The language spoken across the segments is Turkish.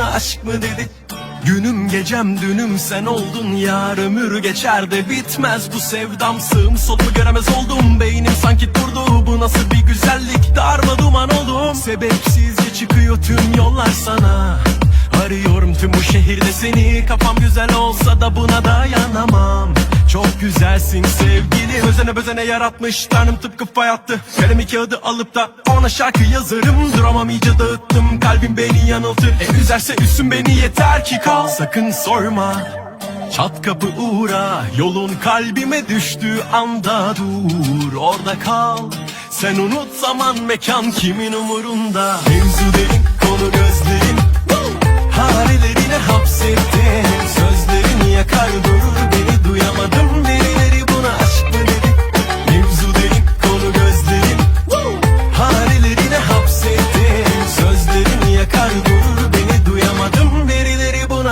buna aşk mı dedi? Günüm gecem dünüm sen oldun. Yar Ömür geçer de bitmez bu sevdam. Sığım solumu göremez oldum. Beynim sanki durdu. Bu nasıl bir güzellik? Darma duman oldum. Sebepsizce çıkıyor tüm yollar sana. Arıyorum tüm bu şehirde seni. Kafam güzel olsa da buna dayanamam. Çok güzelsin sevgili Özene bezene yaratmış Tanrım tıpkı fay attı Kalemi kağıdı alıp da ona şarkı yazarım. Duramam iyice dağıttım Kalbim beni yanıltır. E üzerse üstün beni yeter ki kal. Sakın sorma Çat kapı uğra. Yolun kalbime düştüğü anda dur Orada kal. Sen unut zaman mekan kimin umurunda? Mevzu derin konu gözlerin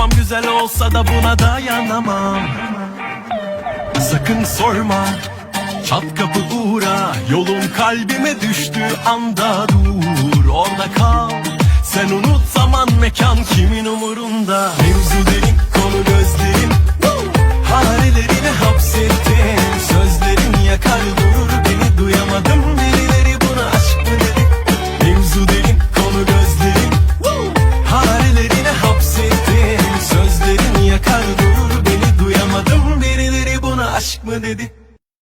Kafam güzel olsa da buna dayanamam. Sakın sorma Çat kapı uğra Yolun kalbime düştüğü anda dur. Orada kal Sen unut zaman mekan kimin umurunda? Mevzu